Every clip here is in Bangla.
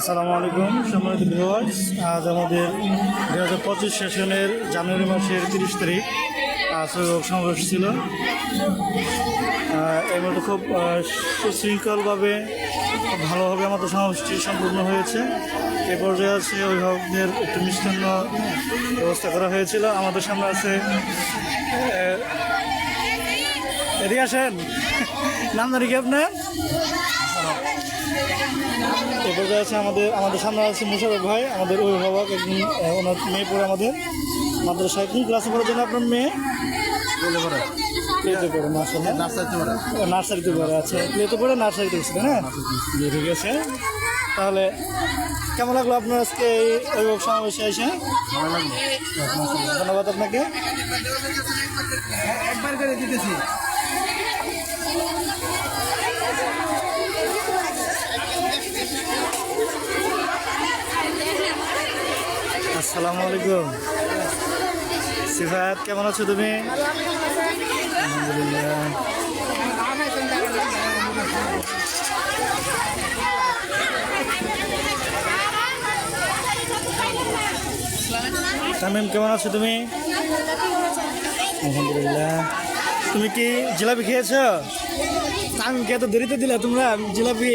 আসসালামু আলাইকুম, সম্মানিত ভিউয়ার্স আজ আমাদের দু হাজার পঁচিশ সেশনের জানুয়ারি মাসের তিরিশ তারিখ অভিভাবক সমাবেশ ছিল। এই মতো খুব সুশৃঙ্খলভাবে ভালোভাবে আমাদের সমাবেশটি সম্পূর্ণ হয়েছে। এ পর্যায়ে আছে অভিভাবকদের একটু মিষ্টান্ন ব্যবস্থা করা হয়েছিল। আমাদের সামনে আছে এদিকে আসেন। নাম জানি কি আপনার? এ পর্যায়ে আছে আমাদের আমাদের সামনে আছে মুশারফ ভাই আমাদের অভিভাবক একজন ওনার মেয়ে পড়ে আমাদের মাদ্রাসায়। কোন ক্লাসে পড়ার জন্য আপনার মেয়ে? প্লেতে পড়ে। নার্সারিতে পড়ে। আচ্ছা। প্লেতে পড়ে নার্সারিতে উঠছে তাই না? জি ঠিক আছে। তাহলে কেমন লাগল আপনার আজকে এই অভিভাবক সমাবেশে এসে? ধন্যবাদ আপনাকে। একবার করে দিতেছি। আসসালামু আলাইকুম। সিফাত কেমন আছো তুমি? তামিম কেমন আছো তুমি? আলহামদুলিল্লাহ। তুমি কি জিলাপি খেয়েছ? তামিম কে তো দেরিতে দিলা তোমরা, জিলাপি?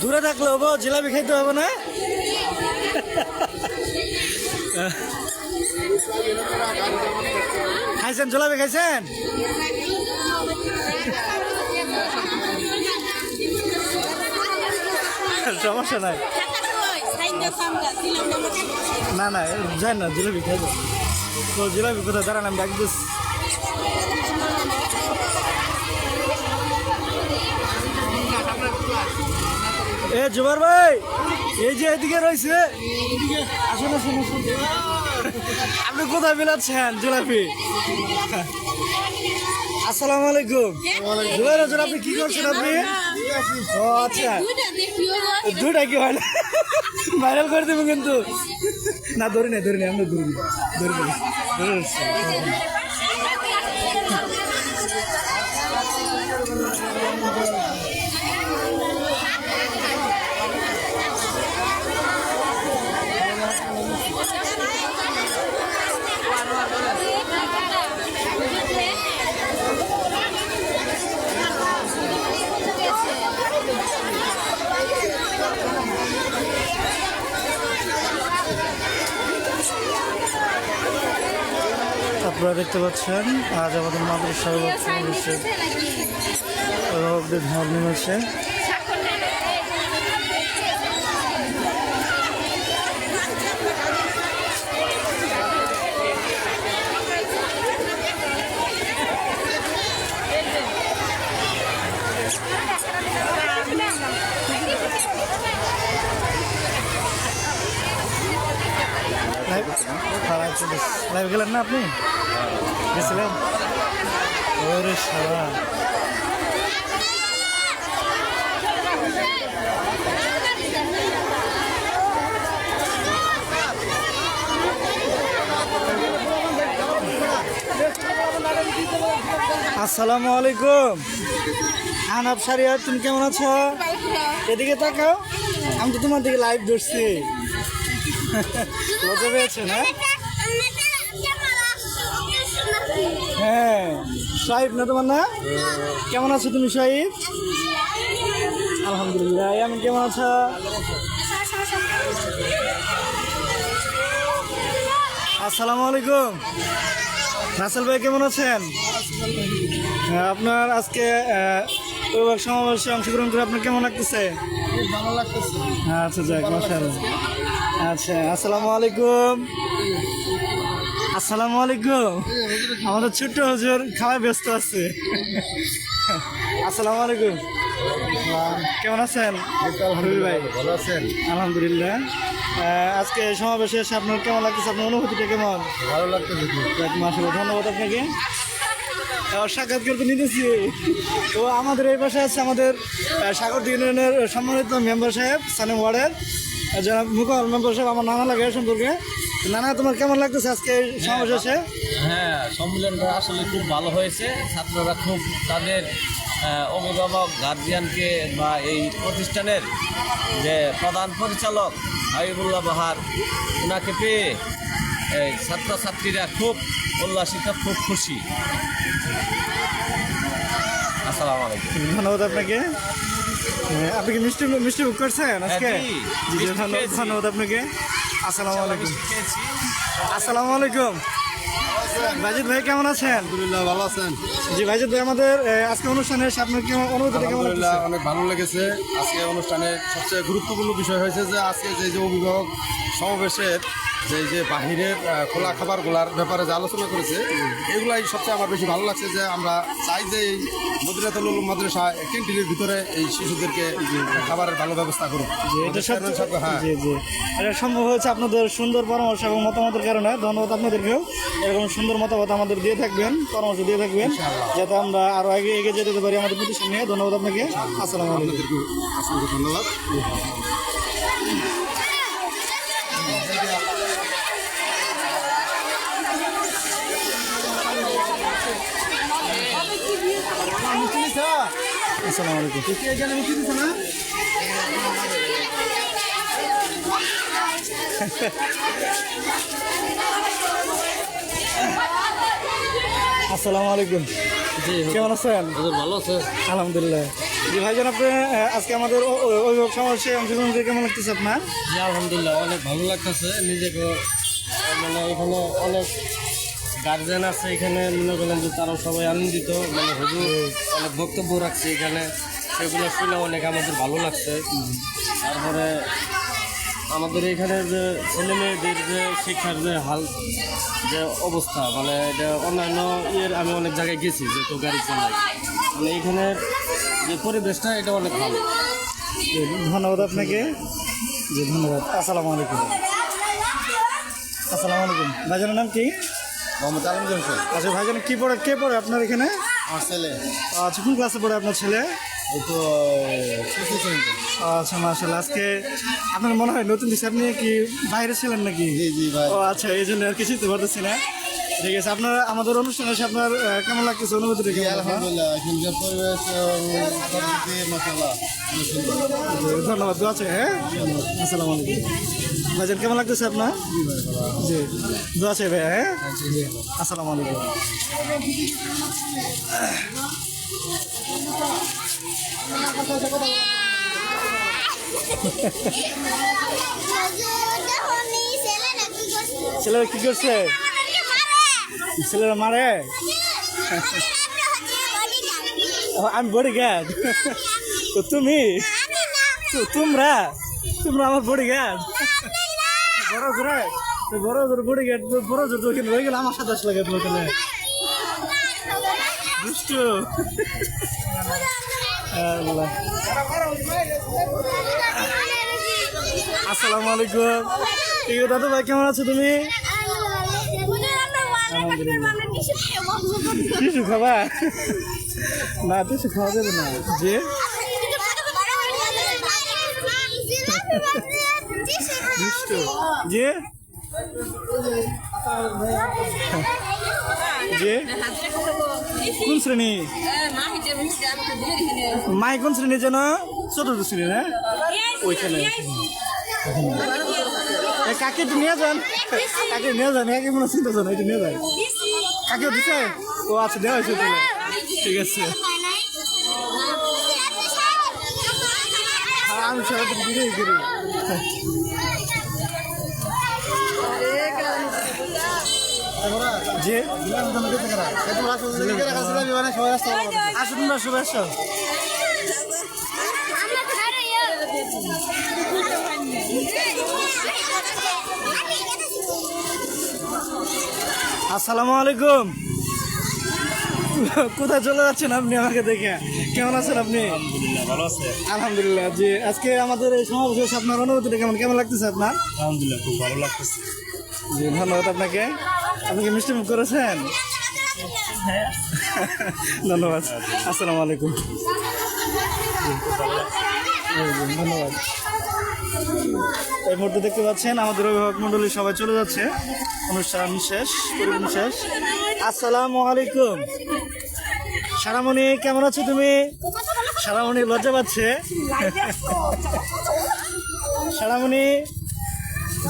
দূরে থাকলে হব, জিলাপি খাইতে হবে না? খাইছেন জিলাপি, খাইছেন? সমস্যা নাই। না না যাই না, জিলাপি খাইব। তো জিলাপি কোথায়? দাঁড়ান, আমি দিস জুবার ভাই, এই যে এদিকে রয়েছে আপনি কোথায় বিলাচ্ছেন জিলাপি আসসালামু আলাইকুম। হুজুর আপনি কি করছেন আপনি? ও আচ্ছা। দুটা কি হয় না? ভাইরাল করে দেবো কিন্তু। না, ধরি নাই ধরি নাই, আমরা ধরি ধরি ধরে আপনারা দেখতে পাচ্ছেন আজ আমাদের মাদ্রাসা সমাবেশের ধর্ম আছে লাইভ লাইভ গেলেন না আপনি? গেছিলেন? ওরে সারা আসসালামু আলাইকুম। আনাব সারিয়া, তুমি কেমন আছো? এদিকে তাকাও। আমি তো তোমার দিকে লাইভ ধরছি। লজ্জা পেয়েছে না? হ্যাঁ। সাহিব না তোমার না? কেমন আছো তুমি সাহিব? আলহামদুলিল্লাহ। আমি কেমন আছো? আসসালামু আলাইকুম। রাসেল ভাই কেমন আছেন? হ্যাঁ, আপনার আজকে অভিভাবক সমাবেশে অংশগ্রহণ করে আপনার কেমন লাগতেছে? আচ্ছা যাক মাশাআল্লাহ। আচ্ছা আসসালামু আলাইকুম। আসসালামু আলাইকুম। আমাদের ছোট্ট হুজুর খাওয়ায় ব্যস্ত আছে। আসসালামু আলাইকুম। কেমন আছেন? ভাই। ভালো আছেন? আলহামদুলিল্লাহ। আজকে সমাবেশে এসে আপনার কেমন লাগতেছে? আপনার অনুভূতিটা কেমন? ভালো লাগতেছে ধন্যবাদ আপনাকে। আহ, সাক্ষাৎকার তো নিতেছি। তো আমাদের এই পাশে আছে আমাদের সাগর ইউনিয়নের সম্মানিত মেম্বার সাহেব সানিম ওয়ার্ডের। যারা মুখল মেম্বার সাহেব আমার নানা লাগে সম্পর্কে। নানা তোমার কেমন লাগতেছে আজকে সমাবেশ হ্যাঁ সম্মেলনটা আসলে খুব ভালো হয়েছে। ছাত্ররা খুব তাদের অভিভাবক গার্জিয়ানকে বা এই প্রতিষ্ঠানের যে প্রধান পরিচালক হাবিবুল্লাহ বাহার ওনাকে পেয়ে এই ছাত্রছাত্রীরা খুব উল্লাসিত খুব খুশি। আসসালামু আলাইকুম। ধন্যবাদ আপনাকে। আপনি কি মিষ্টি মিষ্টি বুক করছেন আজকে? হ্যাঁ। ধন্যবাদ আপনাকে। আসসালামু আলাইকুম। আসসালামু আলাইকুম। ভাই কেমন আছেন? আলহামদুলিল্লাহ ভালো আছেন? জি ভাইজাদ ভাই আমাদের আজকে অনুষ্ঠানে আপনার কেমন অনুভূতিটা কেমন আলহামদুলিল্লাহ অনেক ভালো লেগেছে। আজকে অনুষ্ঠানে সবচেয়ে গুরুত্বপূর্ণ বিষয় হয়েছে যে আজকে যে যে অভিভাবক সমাবেশের যে যে বাহিরের খোলা খাবারগুলার ব্যাপারে যে আলোচনা করেছে এগুলাই সবচেয়ে আমার বেশি ভালো লাগছে যে আমরা চাই যে এই মদিনাতুল মাদ্রাসা ক্যান্টিনের ভিতরে এই শিশুদেরকে খাবারের ভালো ব্যবস্থা করুক। জি, হ্যাঁ। জি এটা সম্ভব হয়েছে আপনাদের সুন্দর পরামর্শ এবং মতামতের কারণে। ধন্যবাদ আপনাদেরকেও। এরকম সুন্দর মতামত আমাদের দিয়ে থাকবেন পরামর্শ দিয়ে থাকবেন যাতে আমরা আরও আগে এগিয়ে যেতে পারি আমাদের প্রতিষ্ঠান নিয়ে। ধন্যবাদ আপনাকে। আসসালামু আলাইকুম। আপনাদেরকে ধন্যবাদ। আসসালামু আলাইকুম। আসসালামু আলাইকুম। কেমন আছেন? ভালো আছে। আলহামদুলিল্লাহ। জি ভাইজান আপনি আজকে আমাদের অভিভাবক সমাবেশে অংশগ্রহণ করে কেমন লাগতেছে আপনার? জি আলহামদুলিল্লাহ অনেক ভালো লাগতেছে। নিজেকে মানে এখানে অনেক গার্জেন আছে এখানে মনে করেন যে তারাও সবাই আনন্দিত। মানে হুজুর অনেক বক্তব্য রাখছে এখানে। সেগুলো শুনে অনেক আমাদের ভালো লাগছে। তারপরে আমাদের এখানে যে ছেলে মেয়েদের যে শিক্ষার যে হাল যে অবস্থা মানে এটা অন্যান্য ইয়ের আমি অনেক জায়গায় গেছি যে তো গাড়ি চালাই। মানে এখানের যে পরিবেশটা এটা অনেক ভালো। ধন্যবাদ আপনাকে। জি ধন্যবাদ। আসসালামু আলাইকুম। আসসালামু আলাইকুম। ভাইজানের নাম কি? মোহাম্মদ আলমগীর হোসেন। আচ্ছা ভাইজান কি পড়ে কে পড়ে আপনার এখানে? আমার ছেলে। আচ্ছা কোন ক্লাসে পড়ে আপনার ছেলে? আচ্ছা মার্শাল্লাহ আজকে আপনার মনে হয় নতুন হিসাব নিয়ে কি বাইরে ছিলেন নাকি? জি জি ভাই। ও আচ্ছা এই জন্য আর কিছু তো পারতেছি না। ঠিক আছে আপনার আমাদের অনুষ্ঠানে এসে আপনার কেমন লাগতেছে? অনুভূতিটা জি, কেমন আলহামদুলিল্লাহ এখানকার পরিবেশ মাসাল্লাহ ধন্যবাদ দোয়া আছে হ্যাঁ? আসসালামু আলাইকুম। ভাইজান কেমন লাগতেছে আপনার? জি দোয়া আছে ভাই হ্যাঁ? জি আসসালামু আলাইকুম। ছেলেরা কি করছে? ছেলেরা মারে? আমি বডি গার্ড তো তুমি? তো তোমরা? তোমরা আমার বডি গার্ড বড় করে বড় জোর বডি গার্ড বড় জোর তো কিন্তু হয়ে গেল আমার সাথে আসলে তোমার কেন দুষ্টু। আল্লাহ। আসসালামু আলাইকুম। দাদু ভাই কেমন আছো তুমি? টিসু খাবা? না টিসু খাওয়া যাবে না। যে? যে? কোন শ্রেণি? মাই কোন শ্রেণি যেন? চতুর্থ শ্রেণি, না? ওইখানে কাকে নিয়ে যান। কাকে নিয়ে যান, কাকে মনে চিন্তা যান একটু নিয়ে যান। কাকে দিছে? ও আচ্ছা দেওয়া হয়েছে ঠিক আছে। আমি সবাই ভিডিও করি যে আসো, তোমরা সবাই আসো। আসসালামু আলাইকুম। কোথায় চলে যাচ্ছেন আপনি আমাকে দেখে? কেমন আছেন আপনি? আলহামদুলিল্লাহ জি। আজকে আমাদের এই সমাবেশ আপনার অনুভূতিটা কেমন? কেমন লাগতেছে আপনার? আলহামদুলিল্লাহ খুব ভালো লাগতেছে। জি ধন্যবাদ আপনাকে। আপনি কি মিষ্টি মুখ করেছেন? ধন্যবাদ। আসসালামু আলাইকুম। ধন্যবাদ। এই মুহূর্তে দেখতে পাচ্ছেন আমাদের অভিভাবক মন্ডলী সবাই চলে যাচ্ছে। অনুষ্ঠান শেষ পরিবেশন শেষ। আসসালামু আলাইকুম। সারামণি কেমন আছো তুমি? সারামণি লজ্জা পাচ্ছে। সারামণি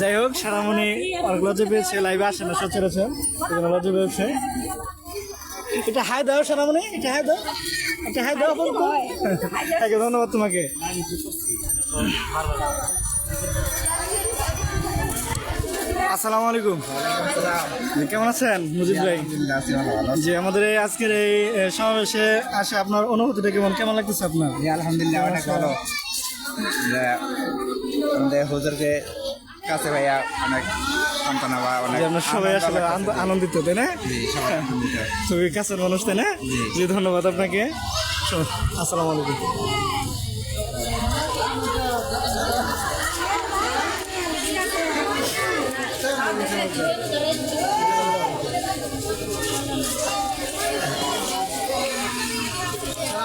যাই হোক সারামণি অনেক লজ্জা পেয়েছে লাইভে আসে না সচরাচর। এজন্য লজ্জা পেয়েছে। এটা হাই দাও সারামণি এটা হাই দাও। এটা হাই দাও ধন্যবাদ তোমাকে। আসসালামু আলাইকুম। কেমন আছেন মুজিব ভাই? জি আমাদের এই আজকের এই সমাবেশে আসে আপনার অনুভূতিটা কেমন? কেমন লাগতেছে আপনার? আলহামদুলিল্লাহ অনেক ভালো। আমাদের হুজুরকে কাছে ভাইয়া অনেক সান্ত্বনা বা অনেক আমরা সবাই আসলে আনন্দিত তাই না। খুবই কাছের মানুষ তাই না? জি। ধন্যবাদ আপনাকে। আসসালামু আলাইকুম।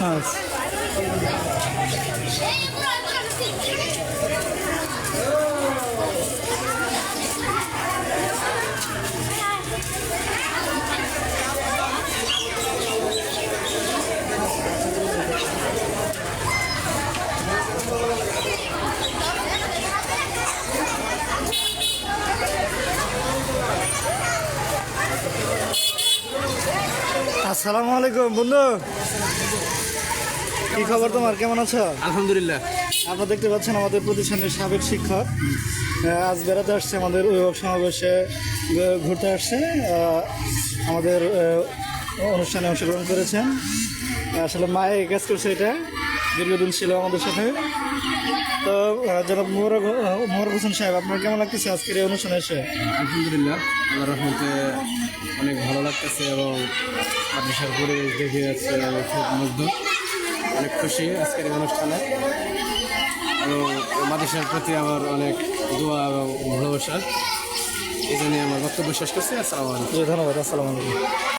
হ্যাঁ আসসালামু আলাইকুম বন্ধু। কি খবর তোমার? কেমন আছো? আলহামদুলিল্লাহ। আপনারা দেখতে পাচ্ছেন আমাদের প্রতিষ্ঠানের সাবেক শিক্ষক। আজ বেড়াতে আসছে আমাদের অভিভাবক সমাবেশে ঘুরতে আসছে আমাদের অনুষ্ঠানে অংশগ্রহণ করেছেন। আসলে মায়ে কাজ করছে এটা। দীর্ঘদিন ছিল আমাদের সাথে। তো আহ, জনাব মোহরক মোহরক হোসেন সাহেব আপনার কেমন লাগতেছে আজকের এই অনুষ্ঠানে এসে? আলহামদুলিল্লাহ আল্লাহ রহমতে অনেক ভালো লাগতেছে এবং মাদ্রাসার পরিবেশ দেখে যাচ্ছে খুব মুগ্ধ অনেক খুশি আজকের এই অনুষ্ঠানে। এবং মাদ্রাসার প্রতি আমার অনেক দোয়া এবং ভালোবাসা। এই জন্যই আমার বক্তব্য শেষ করছি। আসসালামু আলাইকুম। ধন্যবাদ। আসসালামু আলাইকুম।